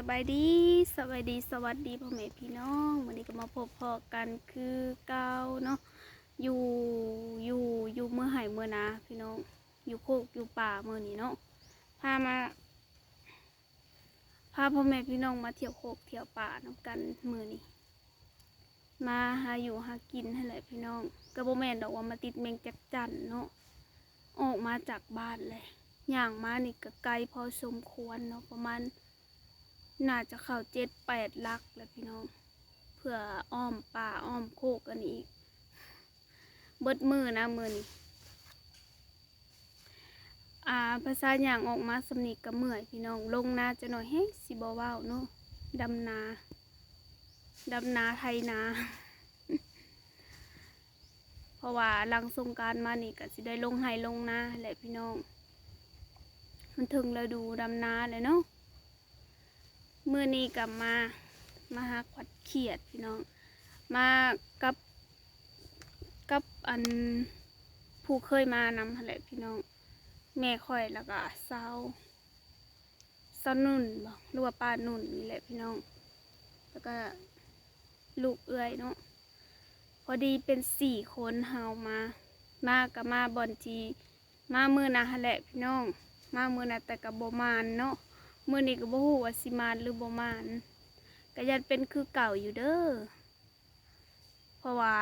สบายดีสบายดีสวัสดีพ่อแม่พี่น้องวันนี้ก็มาพบพอกันคือเก่าเนาะอยู่อยู่อยู่เมื่อไหร่เมื่อนาพี่น้องอยู่โคกอยู่ป่าเมื่อนี้เนาะพามาพาพ่อแม่พี่น้องมาเที่ยวโคกเที่ยวป่าน้ำกันมือนี้มาหาอยู่หากินให้แหละพี่น้องกระโบแมนดอกว่ามาติดเมงจักจันเนาะออกมาจากบ้านเลยอย่างมานี่ก็ไกลพอสมควรเนาะประมาณ น่าจะเข้าเจ็ดแปดลักแล้วพี่น้อง เพื่ออ้อมป่าอ้อมโคกกันอีก เบิดมือนะมือนี้อ่าภาษาอย่างออกมาสำนิกกับเมื่อยพี่น้องลงนาจะหน่อยเฮ้สิบว้าวเนาะดำนาดำนาไทยนา เพราะว่าลังสงการมานี่ก็สิได้ลงไห้ลงนาแหละพี่น้อง มันถึงฤดูดำนาเลยเนาะ มื่อนี้กลับมามาหาขวัดเขียดพี่น้อง มากับกับอันผู้เคยมานำหั่นแหละพี่น้อง แม่ค่อยแล้วก็เศร้าเศร้านุ่นบอกหรือว่าป้านุ่นนี่แหละพี่น้อง แล้วก็ลูกเอื้อยเนาะพอดีเป็นสี่คนเฮามา มากับมาบอนทีมามือนะหั่นแหละพี่น้อง มามือนะแต่กับโบมานเนาะ มื่อนี้ก็บ่ฮู้ว่าสิมานหรือบ่มานก็ยันเป็นคือเก่าอยู่เด้อ เพราะว่า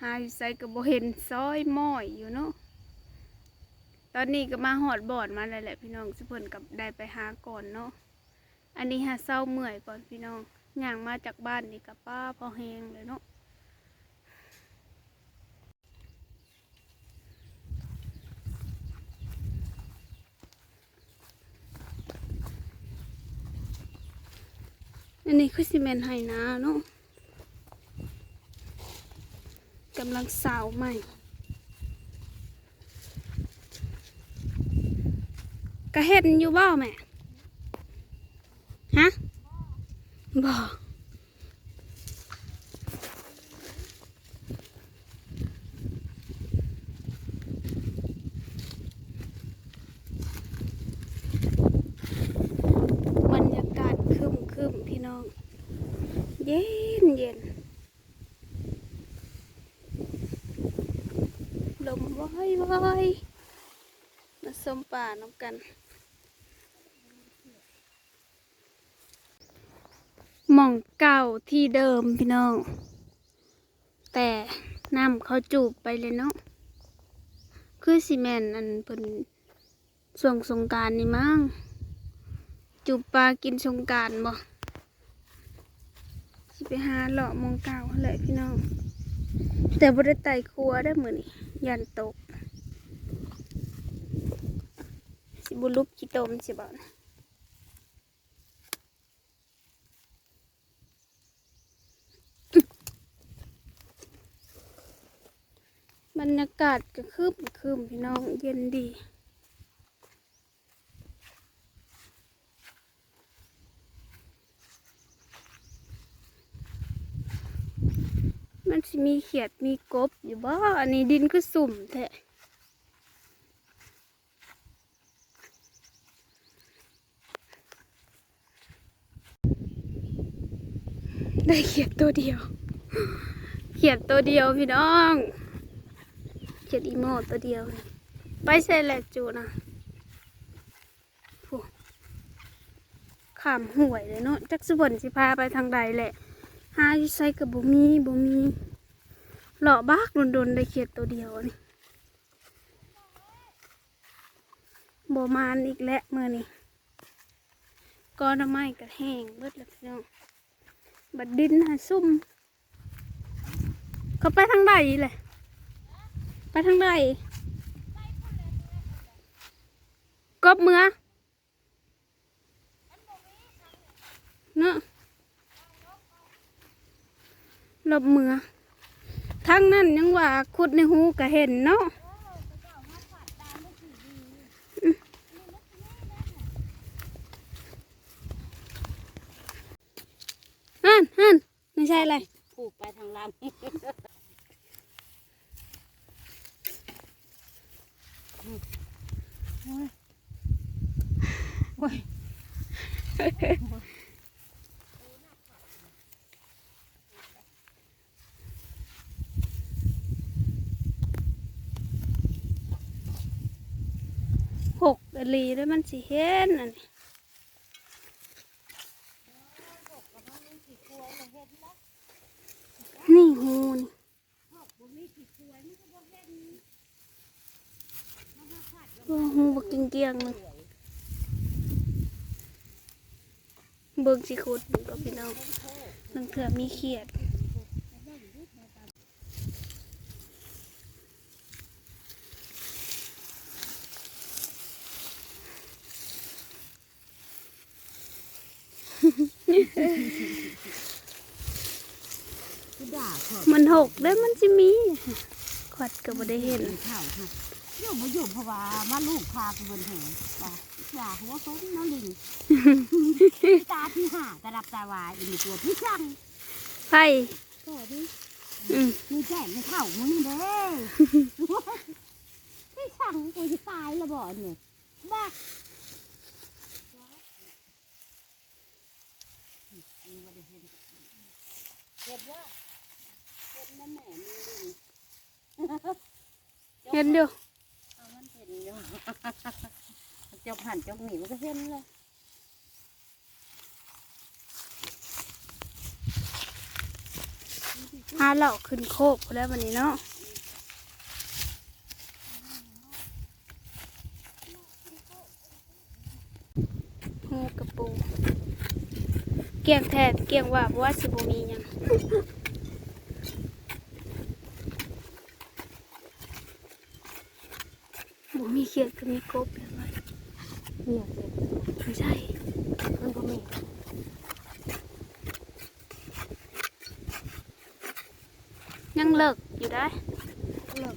หาอยู่ไสก็บ่เห็นซอยม้อยอยู่เนาะ ตอนนี้ก็มาหอดบอนมาแล้วแหละพี่น้องสิเพิ่นกับได้ไปหาก่อนเนาะ อันนี้หาเศร้าเมื่อยก่อนพี่น้องย่างมาจากบ้านนี่กับป้าพอแหงเลยเนาะ อันนี้คือซีเมนต์ไหนาเนาะกำลังสาวใหม่กระเห็ดอยู่บ่แม่ฮะบ่บรรยากาศครึมครึมๆพี่น้อง เย็นเย็นลมว่ายว่ายมาส้มป่าน้ำกันหม่องเก่าที่เดิมพี่น้อง แต่น้ำเขาจูบไปเลยเนาะคือซีเมนต์อันเป็นส่วงสงการนี่มั้งจูบปลากินสงการบ่ สิไปหาเลาะมองเก่าหั่นแหละพี่น้อง แต่บริไตครัวได้อมือนี่ยันตก สิบุลุกขี้ตมสิบ่นะบรรยากาศก็คืบคืมพี่น้องเย็นดี มันสิมีเขียดมีกบอยู่บ่อันนี้ดินคือสุ่มแท้ได้เขียดตัวเดียว เขียดตัวเดียวพี่น้อง เขียดอีโมตัวเดียว ไปใส่แหลกจูนะผู้ขามห่วยเลยเนาะจักสุบนสิพาไปทางใดแหละ หาอยู่ใส่กับบ่มีบ่มีเลาะบากโดนๆได้เขียดตัวเดียวนี่บ่มานอีกแล้วมื้อนี้ก้อนไม้ก็แห้งเบิดแล้วพี่น้องบัดดินหาซุ่มเขาไปทางใดเลยไปทางใดกบเมือเนาะ ลบมือทั้งนั้นยังว่าขุดในหูก็เห็นเนาะอืมฮั่นฮั่นไม่ใช่อะไรปลูกไปทางลำโอ้ยอ หลีแล้วมันสิเห็นอันนี้นี่หูนี่ว่าหูบักเกียงๆเลยเบิ่งสิขุดเบิ่งกับพี่น้องนังเถื่อมีเขียด คือด่าขอบ มันหกแล้วมันจะมีขวัดก็บ่ได้เห็นข้าวค่ะอยู่มาอยู่เพราะว่ามาลูกพากูบนแหงว่าอย่าหัวส้มน้ำลิงตาที่ห่ากระดับตาวายอีกตัวพี่ช่างไผ่ตัวดิอืมมีแจ้งในเข่ามึงเด้พี่ช่างกูจะตายและบ่เนี่ยบ้า เห็นว่าเห็นนั่นแหม่มึงลิงเห็นอยู่เอามันเห็นอยู่จกหันจกหนีมันก็เห็นเลยหาเหล่าขึ้นโคกแล้ววันนี้เนาะงูกระปู เกี่ยงแทนเกี่ยงว่าบ่ว่าสิบ่มีหยัง บ่มีเขียดก็มีกบแบบว่าเนี่ยเห็นไม่ใช่ มันก็มียังเลิกอยู่ได้เลิก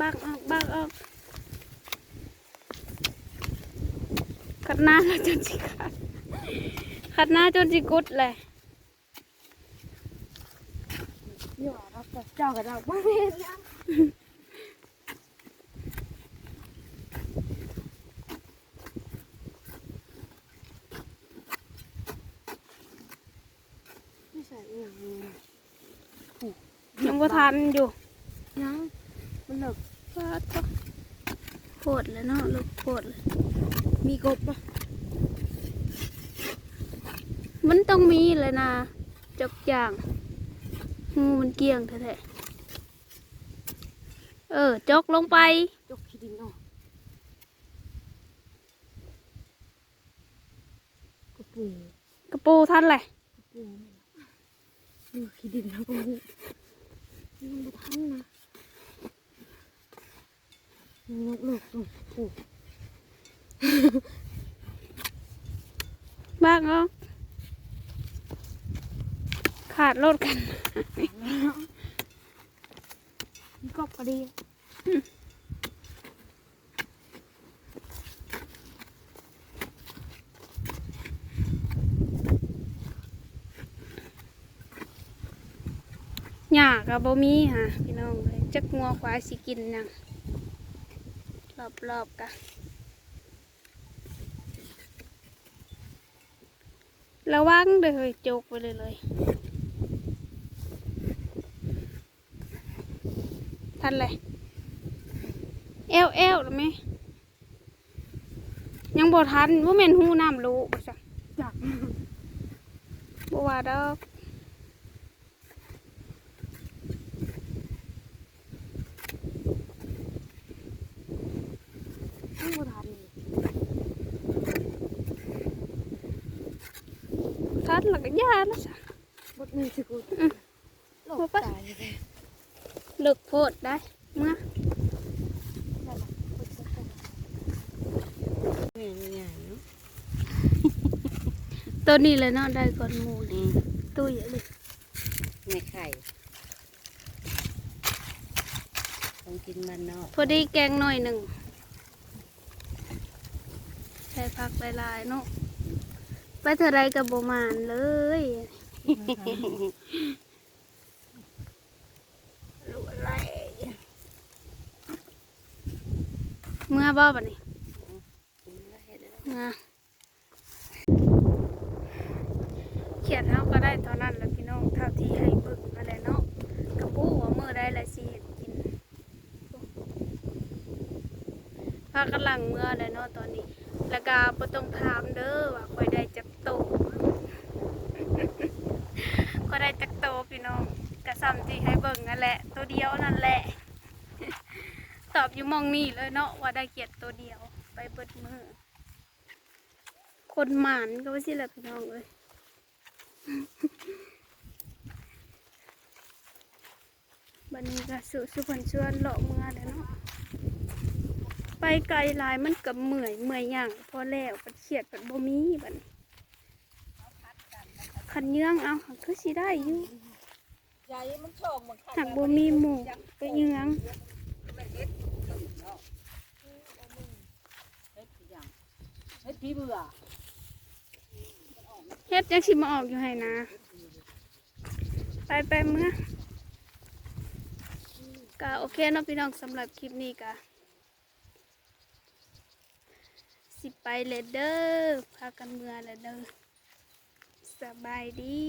บ้างออกบ้างออกขัดหน้าแล้วจนสิขาด ขัดหน้าจนสิกุดเลยอยู่รับกับเจ้ากับเราบ้างเห็นยังไม่ใช่อย่างนี้ยังบ่ทันอยู่ยังมันเลิกฟาดก็โพดแล้วเนาะลูกโพดเลยมีกบปะ มันต้องมีเลยนะจกอย่างงูมันเกี่ยงแท้ๆเออ จกลงไป จกขี้ดินเนาะกระปูกระปูทันเลยกระปูนี่ขี้ดินแล้วก็นี่มันไม่ทันนะนกลูกตัวปูบ้างออก ขาดรถกันมีกบก็ดีหญ้ากับบ่มีฮะพี่น้องเลยจักงัวควายสิกินนังรอบๆกะระวังเด้อเฮ้ยจกไปเลยเลย ทันเลยเอวเอวหรือไหมยังบ่ทันว่าแม่นหูน้ำรู้บ่จ้ะจักบ่ว่าดอกต้องมาทันทันแล้วก็ยาแล้วจ้ะบดหนึ่งสิกูอืมโลกตายเลยเลิกโพดได้เมื่อเนี่ยเนี่ยเนาะตัวนี้เลยเนาะได้ก่อนหมูนี่ตู้ใหญ่เลยไม่ไข่ต้องกินมันนอกพอดีแกงหน่อยหนึ่งใส่ผักหลายๆเนาะไปเท่าไรกับโบมานเลยรู้อะไร เมื่อบ่บัดนี้เมื่อเขียนเฮาก็ได้เท่านั้นแล้วพี่น้องเท่าที่ให้เบิ่งมาแล้วเนาะกระปูว่ามือได้ละสิเฮ็ดกินพากลังเมื่อเลยเนาะตอนนี้ แล้วก็บ่ต้องถามเด้อว่าค่อยได้จักโตก็ได้จักโตพี่น้องกระซำที่ให้เบิ่งนั่นแหละ ตัวเดียวนั่นแหละ ตอบอยู่หมองนี่เลยเนาะว่าได้เกียรติตัวเดียว ไปเบิดมือ คนหมานก็ว่าสิแหละพี่น้องเอ้ยบันนี้ก็สุสุพรรณชวนเลาะเมือแล้วเนาะไปไกลหลายมันกับเมื่อยเมื่อยอย่างพอแล้วปัดเขียดปัดบ่มีบัดนขันเยื่องเอาหักคือสิได้อยู่ใหญ่มันชมมันหักบ่มีหมูไปเยื่อง เฮ็ดอย่าง เฮ็ดพี่เบื่อเฮ็ดยังสิมาออกอยู่ให้นะ ไปไปเมื่อก็โอเคเนาะพี่น้องสำหรับคลิปนี้ก็สิไปเลยเด้อพากันเมื่อเลยเด้อสบายดี